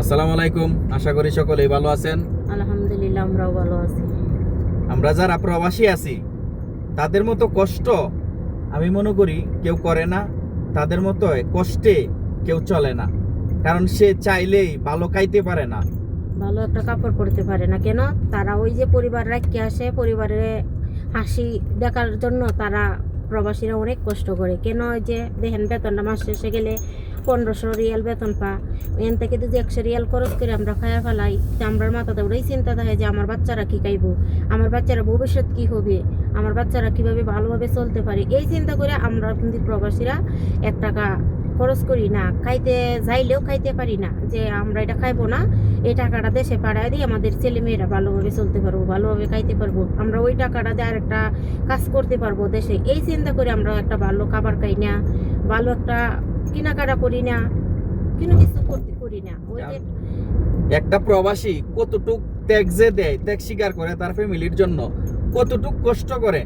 আসসালামু আলাইকুম। আশা করি সকলেই ভালো আছেন। আলহামদুলিল্লাহ আমরাও ভালো আছি। আমরা যারা প্রবাসী আছি তাদের মতো কষ্ট আমি মনে করি কেউ করে না তাদের মতো কষ্টে কেউ চলে না। কারণ সে চাইলেই ভালো খাইতে পারে না। ভালো একটা কাপড় পরতে পারে না। কেন? তারা ওই যে পরিবার রাখতে আসে পরিবারে হাসি দেখার জন্য তারা প্রবাসীরা অনেক কষ্ট করে। কেন ওই যে দেখেন বেতনটা মাস শেষে গেলে পনেরোশো রিয়াল বেতন পা। এন থেকে যদি একশো রিয়াল খরচ করে আমরা খায়া ফেলাই আমরা মাথাতে ওটাই চিন্তা থাকে যে আমার বাচ্চারা কী খাইব? আমার বাচ্চারা ভবিষ্যৎ কী হবে? আমার বাচ্চারা কীভাবে ভালোভাবে চলতে পারে? এই চিন্তা করে আমরা কিন্তু প্রবাসীরা এক টাকা খরচ করি না। খাইতে যাইলেও খাইতে পারি না যে আমরা এটা খাইবো না। এই টাকাটা দেশে পাড়ায় দিই আমাদের ছেলে মেয়েরা ভালোভাবে চলতে পারব, ভালোভাবে খাইতে পারব। আমরা ওই টাকাটা দিয়ে আর একটা কাজ করতে পারব দেশে। এই চিন্তা করে আমরা একটা ভালো খাবার খাই না। ভালো একটা কেনাকাটা করি না কোনো কিছু করতে করি না। ওই যে একটা প্রবাসী কতটুক ত্যাগ যে দেয় ত্যাগ স্বীকার করে তার ফ্যামিলির জন্য কতটুক কষ্ট করে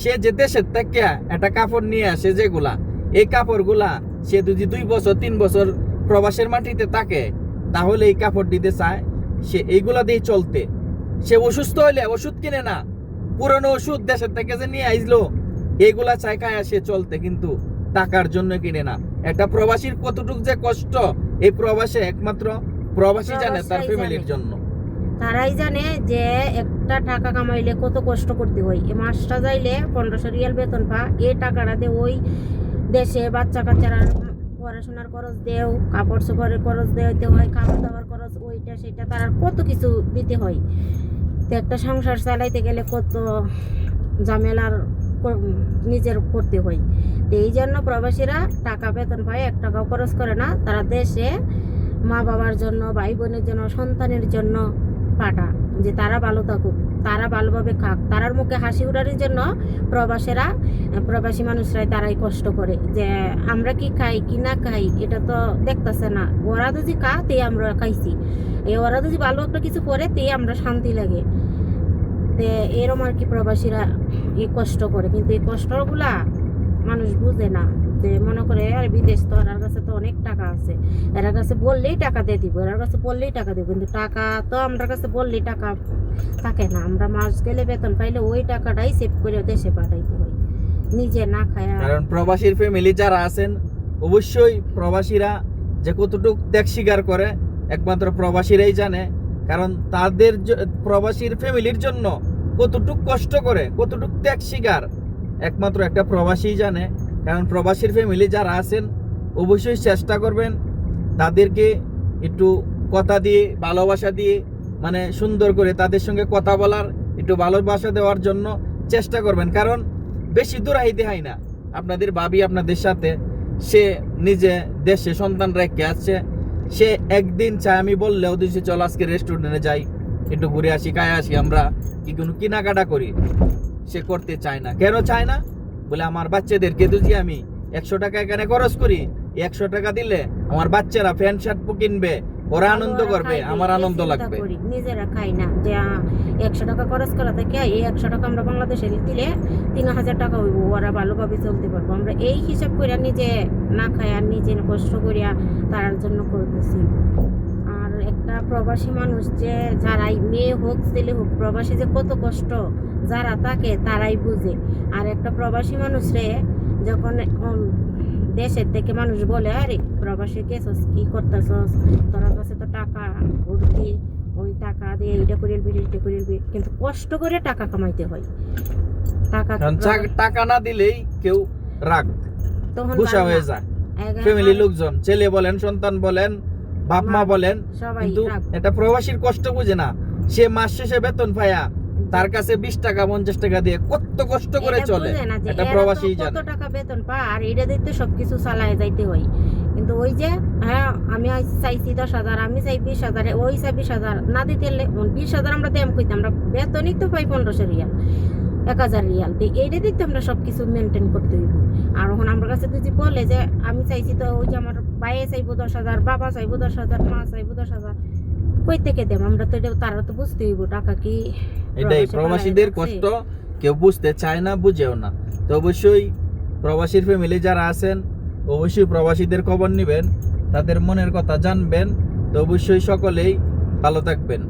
সে যে দেশের থেকে একটা কাপড় নিয়ে আসে যেগুলা এই কাপড়গুলা সে যদি দুই বছর তিন বছর প্রবাসের মাটিতে থাকে তাহলে এই কাপড় দিতে চায় সে এইগুলা দিয়ে চলতে। সে অসুস্থ হইলে ওষুধ কিনে না পুরনো ওষুধ দেশের থেকে যে নিয়ে আইসলো এইগুলা চায় খায় সে চলতে কিন্তু টাকার জন্য কিনে না। একটা প্রবাসীর কতটুক যে কষ্ট এই প্রবাসে একমাত্র প্রবাসী জানে তার ফ্যামিলির জন্য। তারাই জানে যে একটা টাকা কামাইলে কত কষ্ট করতে হয়। এই মাসটা যাইলে পনেরোশো রিয়াল বেতন পা এই টাকাটা দিয়ে ওই দেশে বাচ্চা কাচ্চারা পড়াশোনার খরচ দেও কাপড় চোপড়ের খরচ দিতে হয় খাওয়া দাওয়ার খরচ ওইটা সেটা তার আর কত কিছু দিতে হয়। তো একটা সংসার চালাইতে গেলে কত ঝামেলার নিজের করতে হয়। তো এই জন্য প্রবাসীরা টাকা বেতন পায়, এক টাকাও খরচ করে না। তারা দেশে মা বাবার জন্য ভাই বোনের জন্য, সন্তানের জন্য পাঠা যে তারা ভালো থাকুক, তারা ভালোভাবে খাক। তারার মুখে হাসি উড়ানোর জন্য প্রবাসীরা, প্রবাসী মানুষরাই তারাই কষ্ট করে, যে আমরা কি খাই, কি না খাই, এটা তো দেখতেছে না। ওরা যদি খা তে আমরা খাইছি। এই ওরা যদি ভালো একটা কিছু করে তে আমরা শান্তি লাগে। তে এরম আর কি প্রবাসীরা এই কষ্ট করে। কিন্তু এই কষ্টগুলা মানুষ বুঝে না। যে মনে করে, আর বিদেশ তো এরার কাছে তো অনেক টাকা আছে। এর কাছে বললেই টাকা দিয়ে দিব, এর কাছে বললেই টাকা দিব। কিন্তু টাকা তো আমরা কাছে বললেই টাকা থাকে না। আমরা মাস গেলে বেতন পাইলে ওই টাকাটাই সেভ করে দেশে পাঠাইতে হয়। নিজে না খায় কারণ প্রবাসীর ফ্যামিলি যারা আছেন, অবশ্যই প্রবাসীরা যে কতটুক ত্যাগ স্বীকার করে, একমাত্র প্রবাসীরাই জানে কারণ তাদের প্রবাসীর ফ্যামিলির জন্য কতটুক কষ্ট করে, কতটুক ত্যাগ শিকার একমাত্র একটা প্রবাসীই জানে। কারণ প্রবাসীর ফ্যামিলি যারা আছেন, অবশ্যই চেষ্টা করবেন তাদেরকে একটু কথা দিয়ে, ভালোবাসা দিয়ে মানে সুন্দর করে তাদের সঙ্গে কথা বলার, একটু ভালোবাসা দেওয়ার জন্য চেষ্টা করবেন। কারণ বেশি দূর আইতে হয় না। আপনাদের ভাবি আপনাদের সাথে, সে নিজে দেশে সন্তান রেখে আসছে সে একদিন চায়, আমি বললেও সে চল আজকে রেস্টুরেন্টে যাই। একটু ঘুরে আসি, খায় আসি আমরা। কি কোনো কেনাকাটা করি? সে করতে চায় না। কেন চায় না? বলে, আমার বাচ্চাদেরকে যদি আমি। একশো টাকা এখানে খরচ করি। একশো টাকা দিলে আমার বাচ্চারা প্যান্ট, শার্ট কিনবে। ওরা আনন্দ করবে আমার আনন্দ লাগবে। নিজেরা খাই না। যে একশো টাকা খরচ করা থেকে এই একশো টাকা আমরা বাংলাদেশে দিলে তিন হাজার টাকা হইব ওরা ভালোভাবে চলতে পারব। আমরা এই হিসাব করে নিজে না খাই আর নিজে কষ্ট করিয়া তার জন্য করতেছি। আর একটা প্রবাসী মানুষ যে যারাই মেয়ে হোক ছেলে হোক প্রবাসী যে কত কষ্ট যারা তাকে তারাই বুঝে। আর একটা প্রবাসী মানুষ রে যখন দেশের থেকে মানুষ বলে আরে প্রবাসী গেছস কি করতেছস? তোর কাছে তো টাকা উঠবি ওই টাকা দিয়ে এইটা করে এলবি এইটা করে এলবি কিন্তু কষ্ট করে টাকা কামাইতে হয়। টাকা টাকা না দিলেই কেউ রাগ তখন গুসা হয়ে যায়। ফ্যামিলি লোকজন ছেলে বলেন সন্তান বলেন বাপ মা বলেন সবাই কিন্তু এটা প্রবাসীর কষ্ট বুঝে না। সে মাস শেষে বেতন পায়া তার কাছে বিশ টাকা পঞ্চাশ টাকা দিয়ে কত কষ্ট করে চলে। এটা প্রবাসী কত টাকা বেতন পা আর এটা দেখতে সবকিছু চালায় যাইতে হয়। কিন্তু ওই যে হ্যাঁ আমি চাইছি দশ হাজার আমি চাই বিশ হাজার ওই চাই বিশ হাজার না দিতে বিশ হাজার আমরা দেম কইতাম আমরা বেতনই তো পাই পনেরোশো রিয়াল এক হাজার রিয়াল। তো এইটা দেখতে আমরা সব কিছু মেনটেন করতে হইব। আর এখন আমার কাছে যদি বলে যে আমি চাইছি তো ওই যে আমার বাইরে চাইব দশ হাজার বাবা চাইব দশ হাজার মা চাইব দশ হাজার কই থেকে দেব আমরা তো এটা তারা তো বুঝতে হইব টাকা কি এটাই প্রবাসীদের কষ্ট কেউ বুঝতে চায় না বুঝেও না। তো অবশ্যই প্রবাসীর ফ্যামিলি যারা আছেন অবশ্যই প্রবাসীদের খবর নেবেন তাদের মনের কথা জানবেন। তো অবশ্যই সকলেই ভালো থাকবেন।